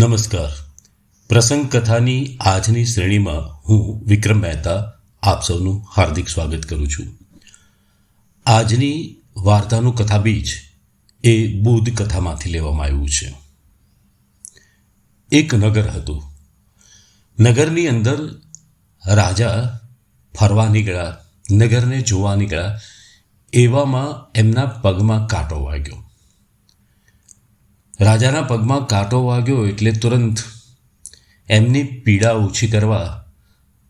નમસ્કાર. પ્રસંગ કથાની આજની શ્રેણીમાં હું વિક્રમ મહેતા આપ સૌનું હાર્દિક સ્વાગત કરું છું. આજની વાર્તાનું કથા બીજ એ બુદ્ધ કથામાંથી લેવામાં આવ્યું છે. એક નગર હતું. નગરની અંદર રાજા ફરવા નીકળ્યા, નગરને જોવા નીકળ્યા, એવામાં એમના પગમાં કાંટો વાગ્યો. રાજાના પગમાં કાંટો વાગ્યો એટલે તુરંત એમની પીડા ઓછી કરવા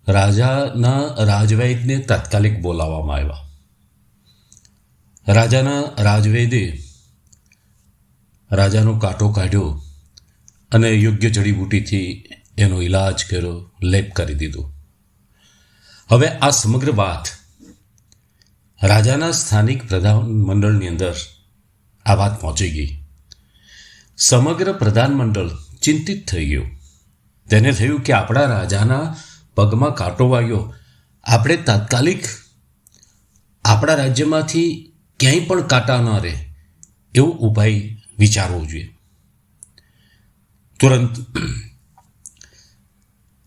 રાજાના રાજવૈદને તાત્કાલિક બોલાવવામાં આવ્યા. રાજાના રાજવૈદે રાજાનો કાંટો કાઢ્યો અને યોગ્ય જડીબૂટીથી એનો ઈલાજ કર્યો, લેપ કરી દીધો. હવે આ સમગ્ર વાત રાજાના સ્થાનિક પ્રધાનમંડળની અંદર આ વાત પહોંચી ગઈ. સમગ્ર પ્રધાનમંડળ ચિંતિત થઈ ગયું. તેને થયું કે આપણા રાજાના પગમાં કાંટો વાગ્યો. આપણે તાત્કાલિક આપણા રાજ્યમાંથી ક્યાંય પણ કાંટા ન રહે એવું ઉપાય વિચારવો જોઈએ. તુરંત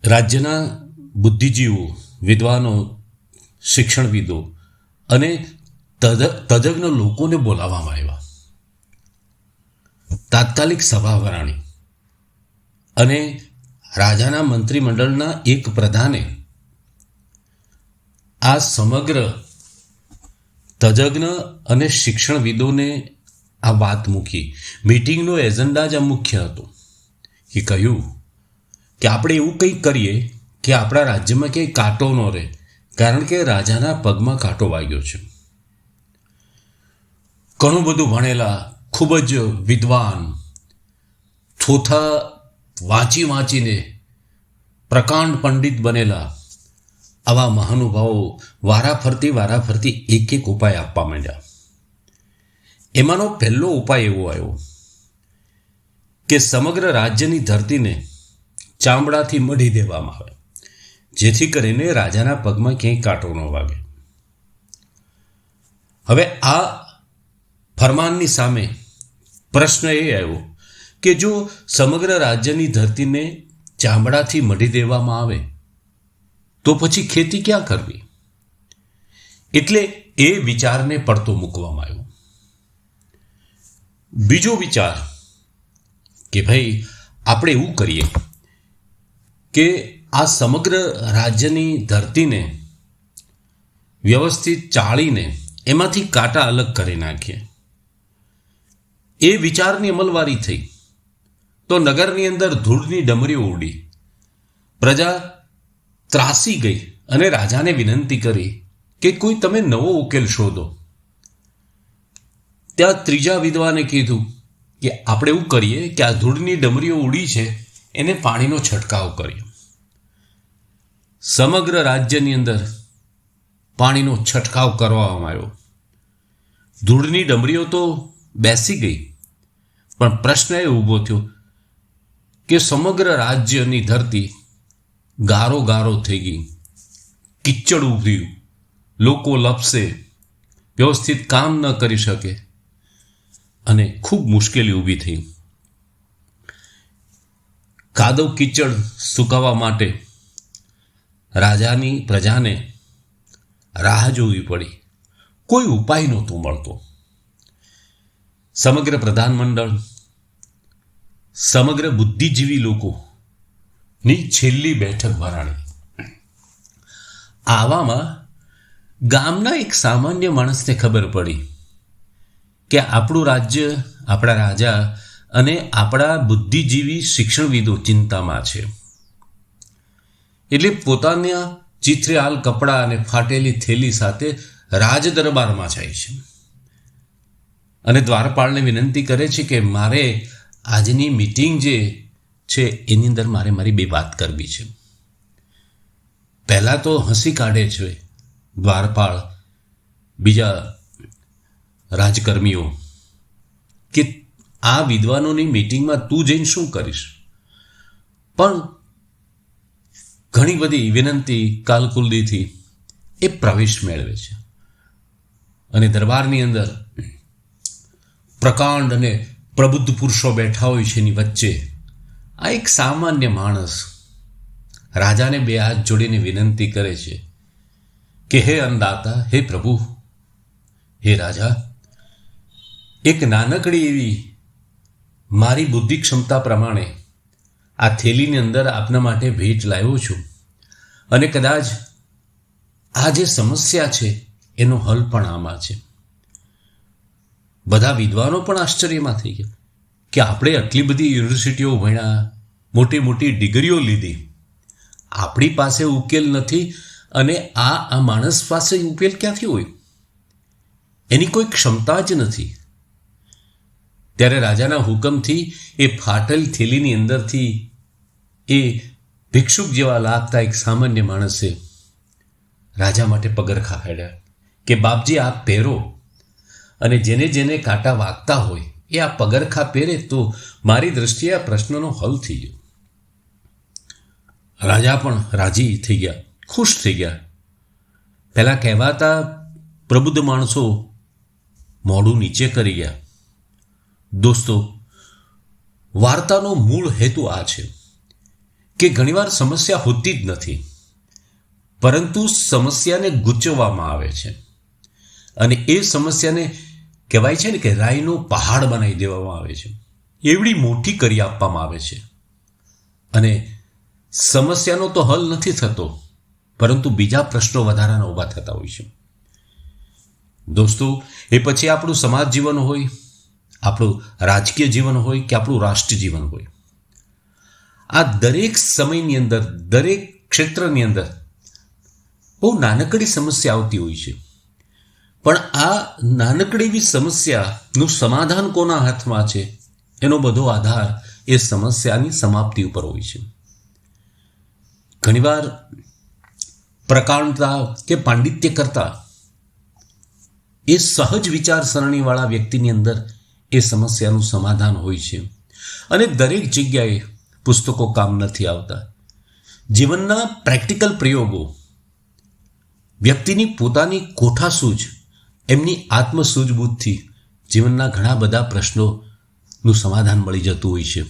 રાજ્યના બુદ્ધિજીવો, વિદ્વાનો, શિક્ષણવિદો અને તજજ્ઞ લોકોને બોલાવવામાં આવ્યા. તાત્કાલિક સભા ભરાણી અને રાજાના મંત્રીમંડળના એક પ્રધાને આ સમગ્ર તજજ્ઞ અને શિક્ષણવિદોને આ વાત મૂકી. મીટિંગનો એજન્ડા જ આ મુખ્ય હતો. એ કહ્યું કે આપણે એવું કંઈક કરીએ કે આપણા રાજ્યમાં ક્યાંય કાંટો ન રહે, કારણ કે રાજાના પગમાં કાંટો વાગ્યો છે. ઘણું બધું ભણેલા ખૂબ જ વિદ્વાન, થોથા વાંચી વાંચીને પ્રકાંડ પંડિત બનેલા આવા મહાનુભાવો વારાફરતી વારાફરતી એક એક ઉપાય આપવા માંડ્યા. એમાંનો પહેલો ઉપાય એવો આવ્યો કે સમગ્ર રાજ્યની ધરતીને ચામડાથી મઢી દેવામાં આવે, જેથી કરીને રાજાના પગમાં ક્યાંય કાંટો ન વાગે. હવે આ ફરમાનની સામે પ્રશ્ન એ આવ્યો કે જો સમગ્ર રાજ્યની ધરતીને ચામડાથી મઢી દેવામાં આવે, તો પછી ખેતી ક્યાં કરવી? એટલે એ વિચારને પડતો મૂકવામાં આવ્યો. બીજો વિચાર કે ભાઈ, આપણે એવું કરીએ કે આ સમગ્ર રાજ્યની ધરતીને વ્યવસ્થિત ચાળીને એમાંથી કાંટા અલગ કરી નાખીએ. એ વિચારની અમલવારી થઈ. તો નગરની અંદર ધૂળની ડમરીઓ ઉડી. પ્રજા ત્રાસી ગઈ અને રાજાને વિનંતી કરી કે કોઈ તમે નવો ઉકેલ શોધો. ત્યાં ત્રીજા વિદ્વાને કીધું કે આપણે એવું કરીએ કે આ ધૂળની ડમરીઓ ઉડી છે, એને પાણીનો છંટકાવ કરીએ. સમગ્ર રાજ્યની અંદર પાણીનો છંટકાવ કરવામાં આવ્યો. ધૂળની ડમરીઓ તો બેસી ગઈ. પણ પ્રશ્ન એ ઊભો થયો કે સમગ્ર રાજ્યની ધરતી ગારો ગારો થઈ ગઈ. કિચડ ઉભર્યું લોકો લપસે. વ્યવસ્થિત કામ ન કરી શકે. અને ખૂબ મુશ્કેલી ઊભી થઈ. કાદવ કિચડ સુકાવા માટે રાજાની પ્રજાને રાહ જોવી પડી. કોઈ ઉપાય નહોતો મળતો. સમગ્ર પ્રધાનમંડળ, સમગ્ર બુદ્ધિજીવી લોકોની છેલ્લી બેઠક ભરાણી આવામાં ગામના એક સામાન્ય માણસને ખબર પડી કે આપણું રાજ્ય, આપણા રાજા અને આપણા બુદ્ધિજીવી શિક્ષણવિદો ચિંતામાં છે. એટલે પોતાના ચિત્રહાલ કપડાં અને ફાટેલી થેલી સાથે રાજ દરબારમાં જાય છે. અને દ્વારપાળને વિનંતી કરે છે કે મારે આજની મિટિંગ જે છે, એની અંદર મારે મારી બે વાત કરવી છે. પહેલાં તો હસી કાઢે છે દ્વારપાળ બીજા રાજકર્મીઓ કે આ વિદ્વાનોની મિટિંગમાં તું જઈને શું કરીશ? પણ ઘણી બધી વિનંતી કાલકુલદીથી એ પ્રવેશ મેળવે છે. અને દરબારની અંદર પ્રકાંડ અને પ્રબુદ્ધ પુરુષો બેઠા હોય છે એની વચ્ચે, આ એક સામાન્ય માણસ રાજાને બે હાથ જોડીને વિનંતી કરે છે કે, હે અન્નદાતા, હે પ્રભુ, હે રાજા, એક નાનકડી એવી મારી બુદ્ધિ ક્ષમતા પ્રમાણે આ થેલીની અંદર આપના માટે ભેટ લાવ્યો છું અને કદાચ આ જે સમસ્યા છે એનો હલ પણ આમાં છે. બધા વિદ્વાનો પણ આશ્ચર્યમાં થઈ ગયા કે આપણે આટલી બધી યુનિવર્સિટીઓ ભણ્યા મોટી મોટી ડિગ્રીઓ લીધી. આપણી પાસે ઉકેલ નથી અને આ આ માણસ પાસે ઉકેલ ક્યાંથી હોય? એની કોઈ ક્ષમતા જ નથી. ત્યારે રાજાના હુકમથી એ ફાટેલ થેલીની અંદરથી એ ભિક્ષુક જેવા લાગતા એક સામાન્ય માણસે રાજા માટે પગરખા કાઢ્યા કે, બાપજી, આપ પહેરો. અને જેને જેને કાંટા વાગતા હોય એ આ પગરખા પહેરે તો મારી દ્રષ્ટિએ આ પ્રશ્નનો હલ થઈ ગયો. રાજા પણ રાજી થઈ ગયા, ખુશ થઈ ગયા. પહેલાં કહેવાતા પ્રબુદ્ધ માણસો મોઢું નીચે કરી ગયા. દોસ્તો, વાર્તાનો મૂળ હેતુ આ છે કે ઘણીવાર સમસ્યા હોતી જ નથી, પરંતુ સમસ્યાને ગૂંચવવામાં આવે છે. અને એ સમસ્યાને કહેવાય છે ને કે રાઈનો પહાડ બનાવી દેવામાં આવે છે. એવડી મોટી કરી આપવામાં આવે છે. અને સમસ્યાનો તો હલ નથી થતો, પરંતુ બીજા પ્રશ્નો વધારાના ઊભા થતા હોય છે. દોસ્તો, એ પછી આપણું સમાજ જીવન હોય, આપણું રાજકીય જીવન હોય કે આપણું રાષ્ટ્ર જીવન હોય. આ દરેક સમયની અંદર, દરેક ક્ષેત્રની અંદર બહુ નાનકડી સમસ્યા આવતી હોય છે. પણ આ નાનકડી એવી સમસ્યાનું સમાધાન કોના હાથમાં છે? એનો બધો આધાર એ સમસ્યાની સમાપ્તિ ઉપર હોય છે. ઘણીવાર પ્રકાંડતા કે પાંડિત્ય કરતા એ સહજ વિચારસરણીવાળા વ્યક્તિની અંદર એ સમસ્યાનું સમાધાન હોય છે. અને દરેક જગ્યાએ પુસ્તકો કામ નથી આવતા. જીવનના પ્રેક્ટિકલ પ્રયોગો વ્યક્તિની પોતાની કોઠાસૂઝ એમની આત્મસૂઝબૂઝથી જીવનના ઘણા બધા પ્રશ્નોનું સમાધાન મળી જતું હોય છે.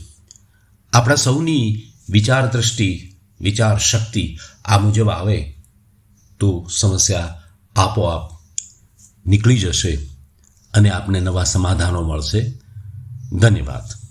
આપણા સૌની વિચાર દ્રષ્ટિ, વિચાર શક્તિ આ મુજબ આવે તો સમસ્યા આપોઆપ નીકળી જશે અને આપને નવા સમાધાનો મળશે. ધન્યવાદ.